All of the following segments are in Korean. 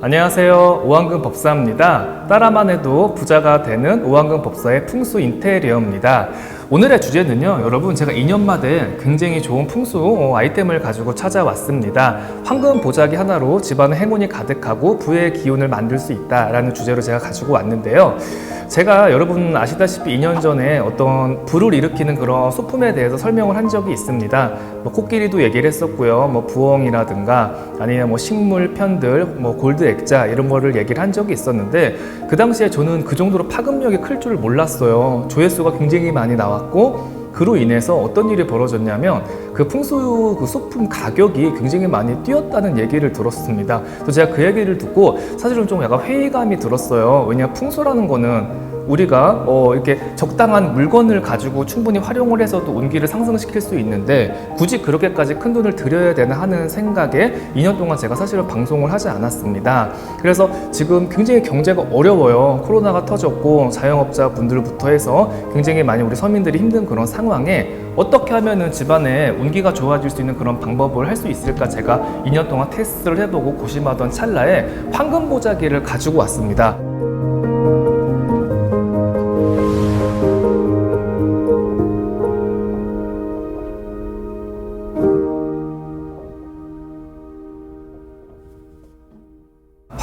안녕하세요. 오한근 법사입니다. 따라만 해도 부자가 되는 오한근 법사의 풍수 인테리어입니다. 오늘의 주제는요, 여러분, 제가 2년 만에 굉장히 좋은 풍수 어, 아이템을 가지고 찾아왔습니다. 황금 보자기 하나로 집안의 행운이 가득하고 부의 기운을 만들 수 있다라는 주제로 제가 가지고 왔는데요. 제가 여러분 아시다시피 2년 전에 어떤 불을 일으키는 그런 소품에 대해서 설명을 한 적이 있습니다. 뭐 코끼리도 얘기를 했었고요. 뭐 부엉이라든가 아니면 뭐 식물 편들, 뭐 골드 액자 이런 거를 얘기를 한 적이 있었는데 그 당시에 저는 그 정도로 파급력이 클 줄을 몰랐어요. 조회수가 굉장히 많이 나 왔고 그로 인해서 어떤 일이 벌어졌냐면 그 풍수 그 소품 가격이 굉장히 많이 뛰었다는 얘기를 들었습니다. 그래서 제가 그 얘기를 듣고 사실은 좀 약간 회의감이 들었어요. 왜냐 풍수라는 거는 우리가 어 이렇게 적당한 물건을 가지고 충분히 활용을 해서도 운기를 상승시킬 수 있는데 굳이 그렇게까지 큰 돈을 들여야 되나 하는 생각에 2년 동안 제가 사실은 방송을 하지 않았습니다. 그래서 지금 굉장히 경제가 어려워요. 코로나가 터졌고 자영업자 분들부터 해서 굉장히 많이 우리 서민들이 힘든 그런 상황에 어떻게 하면은 집안에 운기가 좋아질 수 있는 그런 방법을 할 수 있을까 제가 2년 동안 테스트를 해보고 고심하던 찰나에 황금 보자기를 가지고 왔습니다.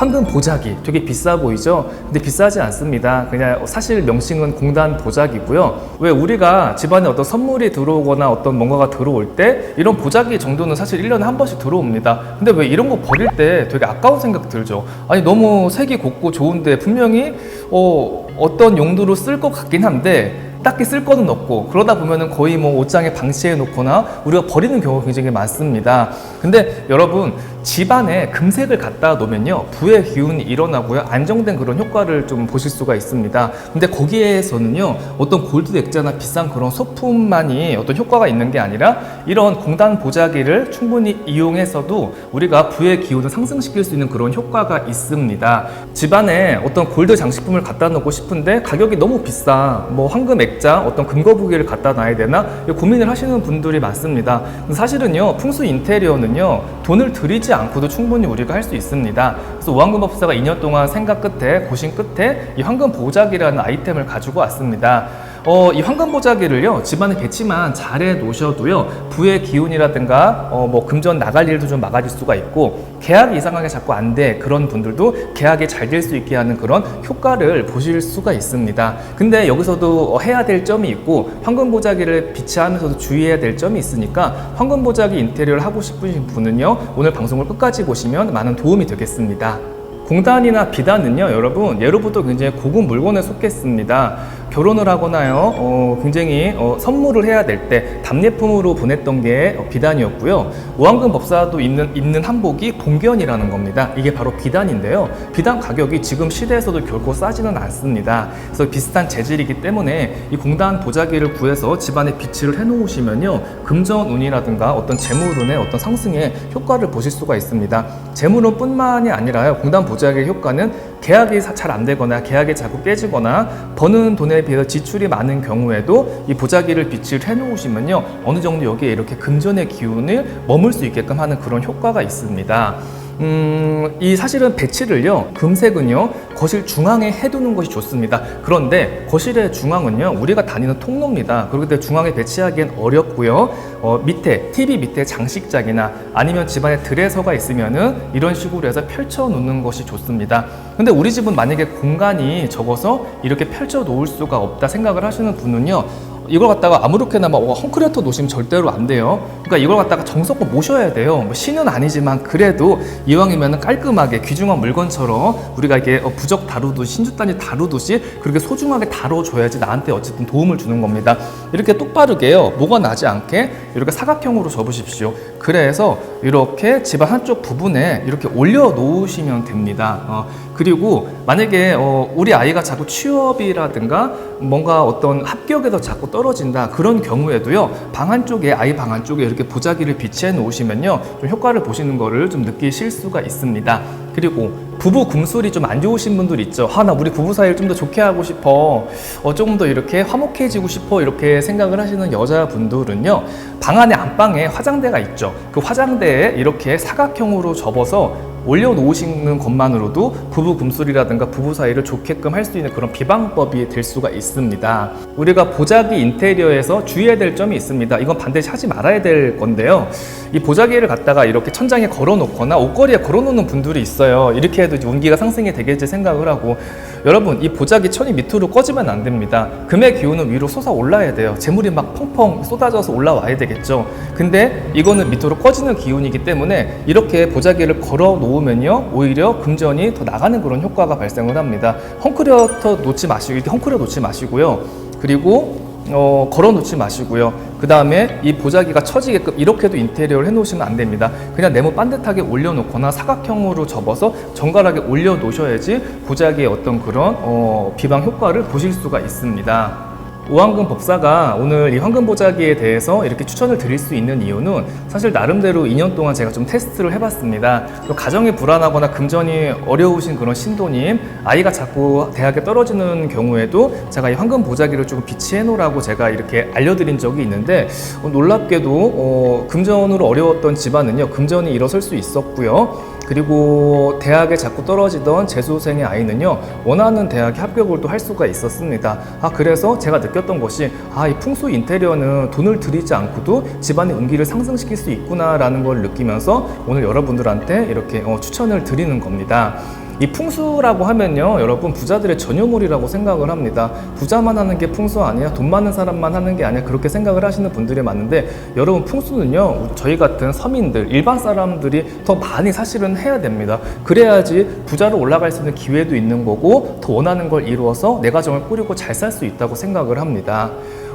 황금 보자기 되게 비싸 보이죠? 근데 비싸지 않습니다. 그냥 사실 명칭은 공단 보자기고요. 왜 우리가 집안에 어떤 선물이 들어오거나 어떤 뭔가가 들어올 때 이런 보자기 정도는 사실 1년에 한 번씩 들어옵니다. 근데 왜 이런 거 버릴 때 되게 아까운 생각 들죠? 아니 너무 색이 곱고 좋은데 분명히 어, 어떤 용도로 쓸 것 같긴 한데 딱히 쓸 거는 없고 그러다 보면은 거의 뭐 옷장에 방치해 놓거나 우리가 버리는 경우가 굉장히 많습니다. 근데 여러분 집안에 금색을 갖다 놓으면요 부의 기운이 일어나고요 안정된 그런 효과를 좀 보실 수가 있습니다. 근데 거기에서는요 어떤 골드 액자나 비싼 그런 소품만이 어떤 효과가 있는 게 아니라 이런 공단 보자기를 충분히 이용해서도 우리가 부의 기운을 상승시킬 수 있는 그런 효과가 있습니다. 집안에 어떤 골드 장식품을 갖다 놓고 싶은데 가격이 너무 비싸 뭐 황금 액자 어떤 금거북이를 갖다 놔야 되나 고민을 하시는 분들이 많습니다. 사실은요 풍수 인테리어는요 돈을 들이지 않고도 충분히 우리가 할 수 있습니다. 그래서 오한금 법사가 2년 동안 생각 끝에 고심 끝에 이 황금 보자기라는 아이템을 가지고 왔습니다. 어, 이 황금 보자기를요 집안에 배치만 잘해 놓으셔도요 부의 기운이라든가 어, 뭐 금전 나갈 일도 좀 막아줄 수가 있고 계약이 이상하게 자꾸 안 돼 그런 분들도 계약이 잘 될 수 있게 하는 그런 효과를 보실 수가 있습니다. 근데 여기서도 어, 해야 될 점이 있고 황금 보자기를 비치하면서도 주의해야 될 점이 있으니까 황금 보자기 인테리어를 하고 싶으신 분은요 오늘 방송을 끝까지 보시면 많은 도움이 되겠습니다. 공단이나 비단은요, 여러분, 예로부터 굉장히 고급 물건에 속했습니다. 결혼을 하거나요, 어, 굉장히 어, 선물을 해야 될 때 답례품으로 보냈던 게 어, 비단이었고요. 오한금 법사도 입는, 입는 한복이 봉견이라는 겁니다. 이게 바로 비단인데요. 비단 가격이 지금 시대에서도 결코 싸지는 않습니다. 그래서 비슷한 재질이기 때문에 이 공단 보자기를 구해서 집안에 비치를 해놓으시면요, 금전운이라든가 어떤 재물운의 어떤 상승에 효과를 보실 수가 있습니다. 재물운뿐만이 아니라요, 공단 보자기의 효과는 계약이 잘 안 되거나 계약이 자꾸 깨지거나 버는 돈에 비해서 지출이 많은 경우에도 이 보자기를 비치를 해놓으시면요 어느 정도 여기에 이렇게 금전의 기운을 머물 수 있게끔 하는 그런 효과가 있습니다. 음, 이 사실은 배치를요, 금색은요, 거실 중앙에 해두는 것이 좋습니다. 그런데 거실의 중앙은요, 우리가 다니는 통로입니다. 그렇기 때문에 중앙에 배치하기엔 어렵고요. 어, 밑에, TV 밑에 장식장이나 아니면 집안에 드레서가 있으면은 이런 식으로 해서 펼쳐 놓는 것이 좋습니다. 근데 우리 집은 만약에 공간이 적어서 이렇게 펼쳐 놓을 수가 없다 생각을 하시는 분은요, 이걸 갖다가 아무렇게나 막 헝클어터 놓으시면 절대로 안 돼요. 그러니까 이걸 갖다가 정성껏 모셔야 돼요. 뭐 신은 아니지만 그래도 이왕이면 깔끔하게 귀중한 물건처럼 우리가 이게 어, 부적 다루듯이 신주단이 다루듯이 그렇게 소중하게 다뤄줘야지 나한테 어쨌든 도움을 주는 겁니다. 이렇게 똑바르게요. 뭐가 나지 않게 이렇게 사각형으로 접으십시오. 그래서 이렇게 집안 한쪽 부분에 이렇게 올려 놓으시면 됩니다. 어, 그리고 만약에 어, 우리 아이가 자꾸 취업이라든가 뭔가 어떤 합격에서 자꾸 떨어진다 그런 경우에도요 방 한쪽에 아이 방 한쪽에 이렇게 보자기를 비치해 놓으시면요 좀 효과를 보시는 거를 좀 느끼실 수가 있습니다. 그리고 부부 금술이 좀 안 좋으신 분들 있죠. 아, 나 우리 부부 사이를 좀 더 좋게 하고 싶어. 어, 조금 더 이렇게 화목해지고 싶어. 이렇게 생각을 하시는 여자분들은요. 방 안에 안방에 화장대가 있죠. 그 화장대에 이렇게 사각형으로 접어서 올려놓으시는 것만으로도 부부 금술이라든가 부부 사이를 좋게끔 할 수 있는 그런 비방법이 될 수가 있습니다. 우리가 보자기 인테리어에서 주의해야 될 점이 있습니다. 이건 반드시 하지 말아야 될 건데요. 이 보자기를 갖다가 이렇게 천장에 걸어놓거나 옷걸이에 걸어놓는 분들이 있어요. 이렇게 해도 이제 운기가 상승이 되겠지 생각을 하고 여러분 이 보자기 천이 밑으로 꺼지면 안 됩니다. 금의 기운은 위로 솟아 올라야 돼요. 재물이 막 펑펑 쏟아져서 올라와야 되겠죠. 근데 이거는 밑으로 꺼지는 기운이기 때문에 이렇게 보자기를 걸어 놓으면요 오히려 금전이 더 나가는 그런 효과가 발생을 합니다. 헝클어터 놓지 마시고 이렇게 헝클어 놓지 마시고요. 그리고 어, 걸어 놓지 마시고요. 그 다음에 이 보자기가 처지게끔 이렇게도 인테리어를 해 놓으시면 안 됩니다. 그냥 네모 반듯하게 올려놓거나 사각형으로 접어서 정갈하게 올려 놓으셔야지 보자기의 어떤 그런 어, 비방 효과를 보실 수가 있습니다. 오황금 법사가 오늘 이 황금 보자기에 대해서 이렇게 추천을 드릴 수 있는 이유는 사실 나름대로 2년 동안 제가 좀 테스트를 해봤습니다. 또 가정이 불안하거나 금전이 어려우신 그런 신도님, 아이가 자꾸 대학에 떨어지는 경우에도 제가 이 황금 보자기를 조금 비치해 놓으라고 제가 이렇게 알려드린 적이 있는데 어, 놀랍게도 어, 금전으로 어려웠던 집안은요 금전이 일어설 수 있었고요. 그리고 대학에 자꾸 떨어지던 재수생의 아이는요 원하는 대학에 합격을 또 할 수가 있었습니다. 아 그래서 제가 느꼈던 것이 아 이 풍수 인테리어는 돈을 들이지 않고도 집안의 운기를 상승시킬 수 있구나 라는 걸 느끼면서 오늘 여러분들한테 이렇게 어, 추천을 드리는 겁니다. 이 풍수라고 하면요, 여러분 부자들의 전유물이라고 생각을 합니다. 부자만 하는 게 풍수 아니야? 돈 많은 사람만 하는 게 아니야? 그렇게 생각을 하시는 분들이 많은데, 여러분 풍수는요, 저희 같은 서민들, 일반 사람들이 더 많이 사실은 해야 됩니다. 그래야지 부자로 올라갈 수 있는 기회도 있는 거고, 더 원하는 걸 이루어서 내 가정을 꾸리고 잘 살 수 있다고 생각을 합니다.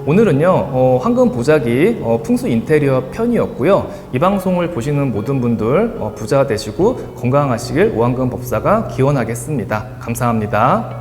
오늘은요 어, 황금 보자기 어, 풍수 인테리어 편이었고요 이 방송을 보시는 모든 분들 어, 부자 되시고 건강하시길 오황금 법사가 기원하겠습니다 감사합니다.